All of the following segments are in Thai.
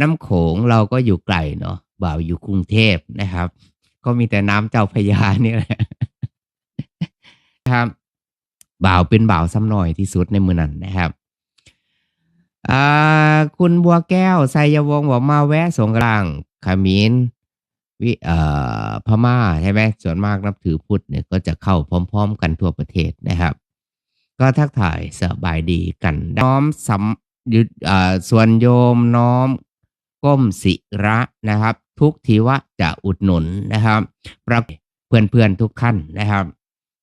น้ำโขงเราก็อยู่ไกลเนาะบ่าวอยู่กรุงเทพนะครับ ก็มีแต่น้ำเจ้าพยาเนี่ยแหละครับบ่าวเป็นบ่าวซ้ำหน่อยที่สุดในมือนั้นนะครับคุณบัวแก้วไซยวงบอกมาแวะสงกรานต์ขมิ้นวิเอ่อพม่าใช่ไหมส่วนมากนับถือพุทธเนี่ยก็จะเข้าพร้อม ๆ กันทั่วประเทศนะครับ ก็ทักทายสบายดีกันน้อมสำ ยึดส่วนโยมน้อมก้มศิระนะครับ ทุกทีวะจะอุดหนุนนะครับประเพื่อนเพื่อนๆทุกท่านนะครับ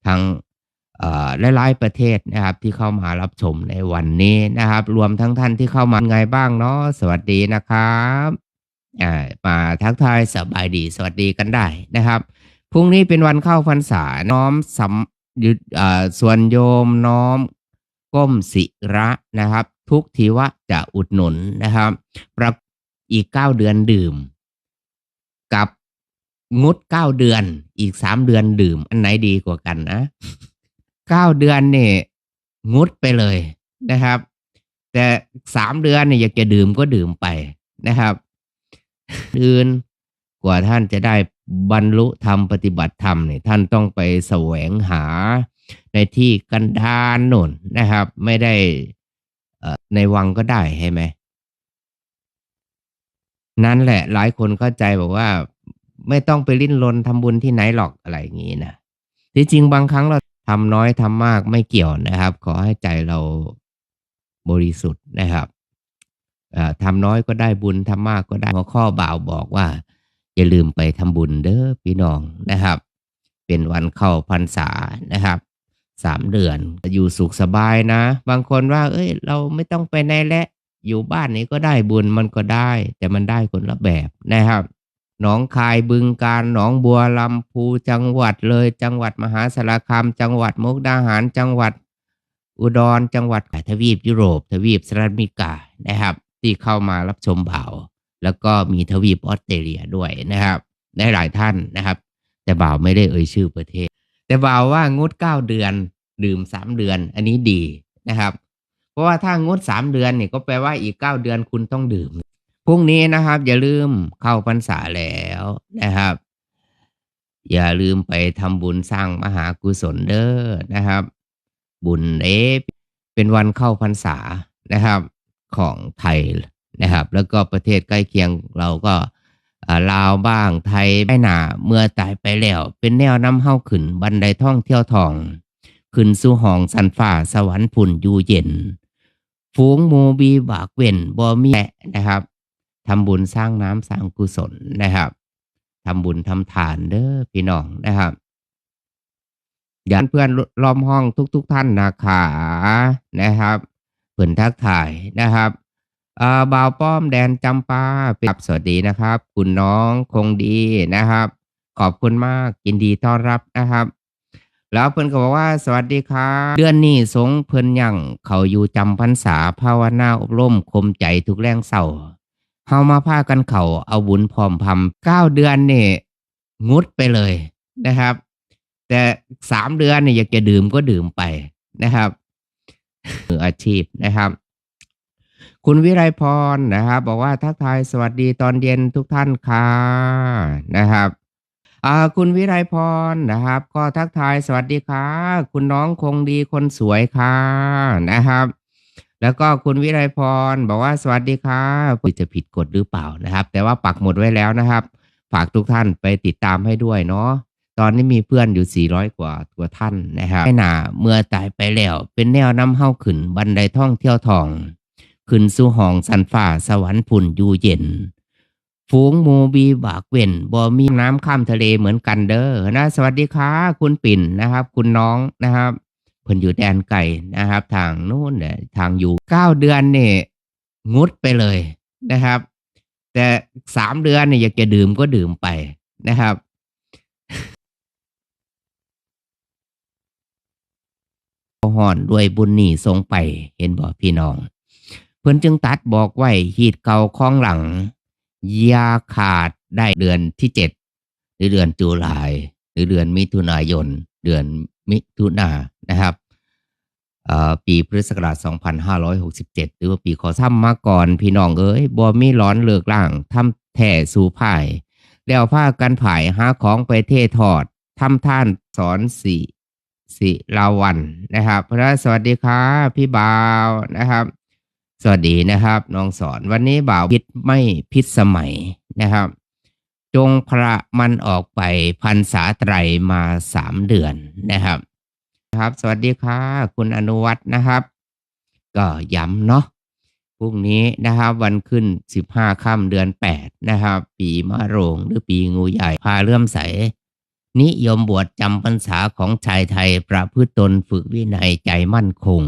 ทั้งหลายๆประเทศนะครับ ที่เข้ามารับชมในวันนี้นะครับ รวมทั้งท่านที่เข้ามาไงบ้างเนาะสวัสดีนะครับอ่ามาทักทายสบายดีสวัสดีกันได้นะครับพรุ่งนี้เป็นวันเข้าพรรษาน้อมสำยึดส่วนโยมน้อมก้มศิระนะครับ ทุกทีวะจะอุดหนุนนะครับประอีกเก้าเดือนดื่ม กับงดเก้าเดือน อีกสามเดือนดื่ม อันไหนดีกว่ากันนะเก้าเดือนเนี่ยงดไปเลยนะครับ แต่สามเดือนเนี่ยอยากจะดื่มก็ดื่มไปนะครับอื่นกว่าท่านจะได้บรรลุธรรมปฏิบัติธรรมเนี่ยท่านต้องไปแสวงหาในที่กันดารโน่นนะครับ ไม่ได้ ในวังก็ได้ใช่ไหม นั่นแหละ หลายคนเข้าใจบอกว่า ไม่ต้องไปลิ้นรนทำบุญที่ไหนหรอกอะไรอย่างนี้นะที่จริงบางครั้งเราทำน้อยทำมากไม่เกี่ยวนะครับ ขอให้ใจเราบริสุทธิ์นะครับทำน้อยก็ได้บุญทำมากก็ได้หัวข้อบ่าวบอกว่า อย่าลืมไปทำบุญเด้อพี่น้องนะครับ เป็นวันเข้าพรรษานะครับ สามเดือน อยู่สุขสบายนะ บางคนว่า เอ้ย เราไม่ต้องไปไหนและ อยู่บ้านนี้ก็ได้บุญมันก็ได้ แต่มันได้คนละแบบนะครับหนองคายบึงการหนองบัวลำพูจังหวัดเลย จังหวัดมหาสารคามจังหวัดมุกดาหารจังหวัด อุดรจังหวัดทวีปยุโรป ทวีปสหรัฐอเมริกานะครับ ที่เข้ามารับชมบ่าวแล้วก็มีทวีปออสเตรเลียด้วยนะครับได้หลายท่านนะครับ แต่บ่าวไม่ได้เอ่ยชื่อประเทศ แต่บ่าวว่างดเก้าเดือน ดื่มสามเดือน อันนี้ดีนะครับ เพราะว่าถ้างดสามเดือนเนี่ยก็แปลว่าอีกเก้าเดือนคุณต้องดื่มพรุ่งนี้นะครับ อย่าลืมเข้าพรรษาแล้วนะครับ อย่าลืมไปทำบุญสร้างมหากุศลเด้อนะครับ บุญเอเป็นวันเข้าพรรษานะครับ ของไทยนะครับ แล้วก็ประเทศใกล้เคียงเราก็ลาวบ้างไทยไม่หนาเมื่อตายไปแล้ว เป็นแนวน้ำเฮ้าขึ้นบันไดท่องเที่ยวทอง ขึ้นสู่ห้องสันฟ้าสวรรค์พุ่นอยู่เย็น ฝูงมูบีบากเว่นบ่มีแะนะครับทำบุญสร้างน้ำสร้างกุศลนะครับทำบุญทำทานเด้อพี่น้องนะครับอย่าเพื่อนล้อมห้องทุกๆทท่านนะคะนะครับเพื่อนทักถ่ายนะครับอ่าบ่าวป้อมแดนจำปาปรับสวัสดีนะครับ คุณน้องคงดีนะครับ ขอบคุณมากยินดีต้อนรับนะครับ แล้วเพิ่นก็บอกว่าสวัสดีครับเดือนนี้สงเพิ่นยังเขาอยู่จำพรรษาภาวนาอบรมคมใจทุกแรงเศร้าเฮามาพากันเขาเอาบุญพร้อมพำเก้าเดือนนี่งดไปเลยนะครับ แต่สามเดือนเนี่ยอยากจะดื่มก็ดื่มไปนะครับมืออาชีพนะครับ คุณวิไลพรนะครับ บอกว่าทักทายสวัสดีตอนเย็นทุกท่านค่ะนะครับ อ่าคุณวิไลพรนะครับ ก็ทักทายสวัสดีค่ะคุณน้องคงดีคนสวยค่ะนะครับ แล้วก็คุณวิไลพรบอกว่าสวัสดีค่ะจะผิดกฎหรือเปล่านะครับ แต่ว่าปักหมดไว้แล้วนะครับ ฝากทุกท่านไปติดตามให้ด้วยเนาะตอนนี้มีเพื่อนอยู่ 400 กว่าตัวท่านนะครับไม่นาเมื่อตายไปแล้ว เป็นแนวน้ำเฮ้าขึ้นบันไดท่องเที่ยวทอง ขึ้นสู่ห้องสันฟ้าสวรรค์พุ่นอยู่เย็น ฝูงมูบีบากเว่นบ่มีน้ำข้ามทะเลเหมือนกันเด้อนะ สวัสดีค่ะคุณปิ่นนะครับ คุณน้องนะครับเพิ่นอยู่แดนไก่นะครับ ทางนู้นเนี่ยทางอยู่เก้าเดือนเนี่ยงดไปเลยนะครับ แต่สามเดือนเนี่ยอยากจะดื่มก็ดื่มไปนะครับห่อนด้วยบุญนี่ทรงไปเห็นบ่พี่น้อง เพิ่นจึงตัดบอกไว้ฮีดเก่าคล้องหลัง ยาขาดได้เดือนที่เจ็ดหรือเดือนตุลายหรือเดือนมิถุนายน เดือนมิถุนานะครับปีพุทธศักราช 2567 หรือว่าปีขอทำมาก่อนพี่น้องเอ้ยบ่มีร้อนเลิกล่างทำแท่สู่ภาย แล้วพากันผายหาของไปเททอดทำท่านสอนสิสิลาวันนะครับ พระสวัสดีครับพี่บ่าวนะครับ สวัสดีนะครับ น้องสอนวันนี้บ่าวพิษไม่พิษสมัยนะครับ จงพระมันออกไปพันษาไตรมาสามเดือนนะครับ ครับ สวัสดีค่ะ คุณอนุวัฒน์นะครับ ก็ย้ำเนาะพรุ่งนี้นะครับ วันขึ้นสิบห้าค่ำเดือนแปดนะครับ ปีมะโรงหรือปีงูใหญ่พาเลื่อมใส นิยมบวชจำพรรษาของชายไทยประพฤติตนฝึกวินัยใจมั่นคง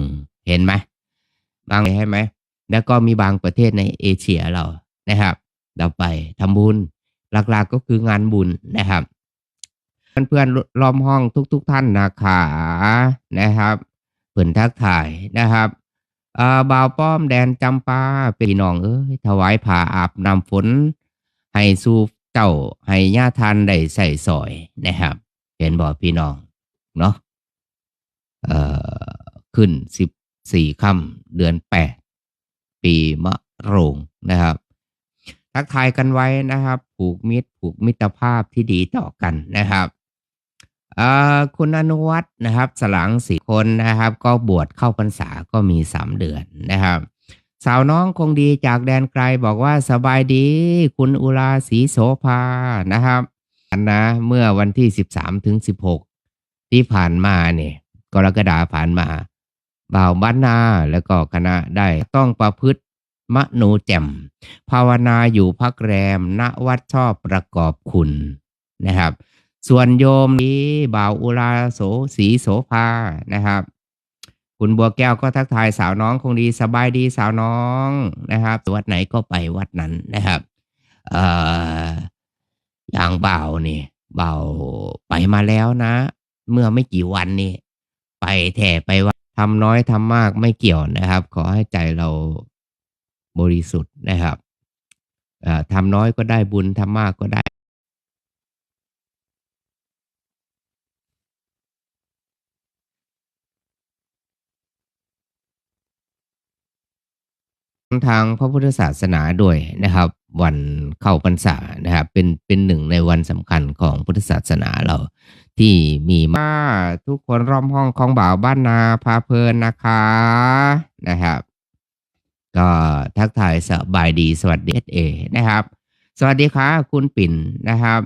เห็นไหมบางใช่ไหม แล้วก็มีบางประเทศในเอเชียเรานะครับ เราไปทำบุญหลักๆก็คืองานบุญนะครับเพื่อนๆล้อมห้องทุกๆทท่านนะคะนะครับเพื่อนทักถ่ายนะครับอ่าบ่าวป้อมแดนจำปาปีน้องเอ้ยถวายผ้าอาบน้ำฝน ให้สู่เจ้าให้ญาทานได้ใส่สอยนะครับ เห็นบอกพี่น้องเนาะเอ่อขึ้นสิบสี่ค่ำเดือนแปด ปีมะโรงนะครับ ทักทายกันไว้นะครับ ผูกมิตรผูกมิตรภาพที่ดีต่อกันนะครับคุณอนุวัฒน์นะครับ สลังสี่คนนะครับ ก็บวชเข้าพรรษาก็มีสามเดือนนะครับ สาวน้องคงดีจากแดนไกลบอกว่าสบายดี คุณอุราศรีโสภานะครับนะเมื่อวันที่สิบสามถึงสิบหกที่ผ่านมาเนี่ยกรกฎาผ่านมา บ่าวบ้านนาแล้วก็คณะได้ต้องประพฤติมโนแจ่ม ภาวนาอยู่พักแรม ณวัดชอบประกอบคุณนะครับ ส่วนโยมนี้บ่าวอุราโสศรีโสภานะครับ คุณบัวแก้วก็ทักทายสาวน้องคงดีสบายดีสาวน้องนะครับ วัดไหนก็ไปวัดนั้นนะครับเอ่ออย่างบ่าวนี่บ่าวไปมาแล้วนะ เมื่อไม่กี่วันนี่ ไปแถ่ไปว่า ทำน้อยทำมากไม่เกี่ยวนะครับ ขอให้ใจเราบริสุทธิ์นะครับทำน้อยก็ได้บุญทำมากก็ได้ ทางพระพุทธศาสนาด้วยนะครับ วันเข้าพรรษานะครับ เป็นเป็นหนึ่งในวันสำคัญของพุทธศาสนาเรา ที่มีมาทุกคนร่อมห้องของบ่าวบ้านนาพาเพลินนะคะนะครับ ก็ทักทายสบายดีสวัสดีเอนะครับ สวัสดีค่ะคุณปิ่นนะครับ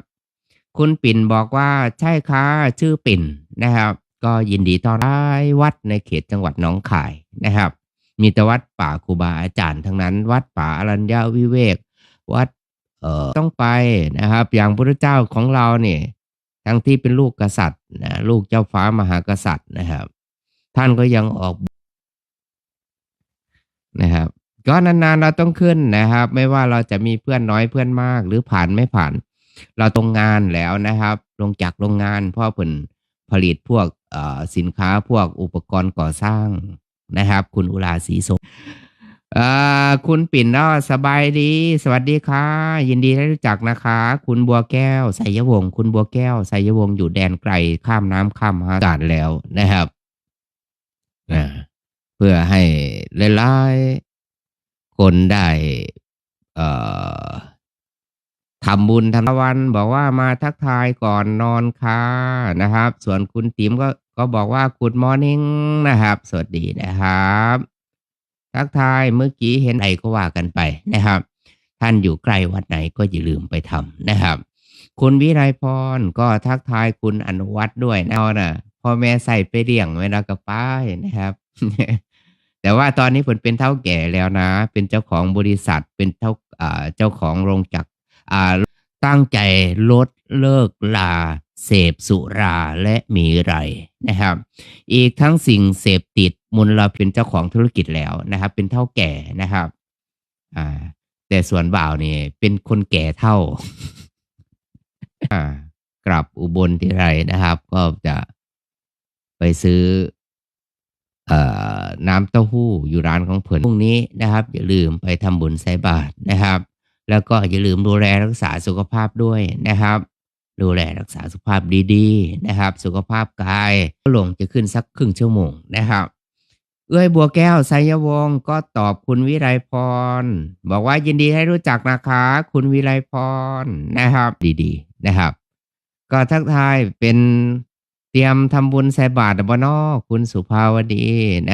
คุณปิ่นบอกว่าใช่ค่ะชื่อปิ่นนะครับ ก็ยินดีต้อนรับวัดในเขตจังหวัดหนองคายนะครับ มีแต่วัดป่าครูบาอาจารย์ทั้งนั้น วัดป่าอรัญญาวิเวก วัดเอ่อต้องไปนะครับ อย่างพระเจ้าของเราเนี่ยทั้งที่เป็นลูกกษัตริย์นะลูกเจ้าฟ้ามหากษัตริย์นะครับ ท่านก็ยังออกนะครับ ก็นานๆเราต้องขึ้นนะครับ ไม่ว่าเราจะมีเพื่อนน้อยเพื่อนมาก หรือผ่านไม่ผ่าน เราตรงงานแล้วนะครับ ลงจากโรงงานพราะผลผลิตพวกเอ่อสินค้าพวกอุปกรณ์ก่อสร้าง นะครับ คุณอุราศรีสเอ่อคุณปิ่นเนาสบายดี สวัสดีค่ะ ยินดีได้รู้จักนะคะ คุณบัวแก้วไสยวงศ์คุณบัวแก้วไสยวงศ์อยู่แดนไกลข้ามน้ำข้ามอากาศแล้วนะครับเพื่อให้หลายๆคนได้เอ่อทำบุญทำวัน บอกว่ามาทักทายก่อนนอนค่ะนะครับ ส่วนคุณติ๋มก็ ก็บอกว่า Good Morning นะครับ สวัสดีนะครับ ทักทายเมื่อกี้เห็นไอก็ว่ากันไปนะครับ ท่านอยู่ใกล้วัดไหนก็อย่าลืมไปทำนะครับ คุณวิไลพรก็ทักทายคุณอนุวัฒน์ด้วยนะนะพ่อแม่ใส่ไปเลี้ยงเวลากับป้ายนะครับ แต่ว่าตอนนี้ผมเป็นเท่าแก่แล้วนะ เป็นเจ้าของบริษัทเป็นเท่าเจ้าของโรงจักรตั้งใจลดเลิกลา เสพสุราและมีไรนะครับ อีกทั้งสิ่งเสพติดมูลเราเป็นเจ้าของธุรกิจแล้วนะครับ เป็นเท่าแก่นะครับอ่าแต่ส่วนบ่าวนี่เป็นคนแก่เท่าอ่ากลับอุบลทีไรนะครับ ก็จะไปซื้อเอ่อน้ำเต้าหู้อยู่ร้านของเพิ่นพรุ่งนี้นะครับ อย่าลืมไปทำบุญใส่บาตรนะครับ แล้วก็อย่าลืมดูแลรักษาสุขภาพด้วยนะครับ ดูแลรักษาสุขภาพดีๆนะครับ สุขภาพกายลงจะขึ้นสักครึ่งชั่วโมงนะครับ เอื้อยบัวแก้วไสยวงก็ตอบคุณวิไลพร บอกว่ายินดีให้รู้จักนะคะ คุณวิไลพรนะครับ ดีๆนะครับ ก็ทักทายเป็นเตรียมทำบุญใส่บาตรบนาะคุณสุภาวดีนะ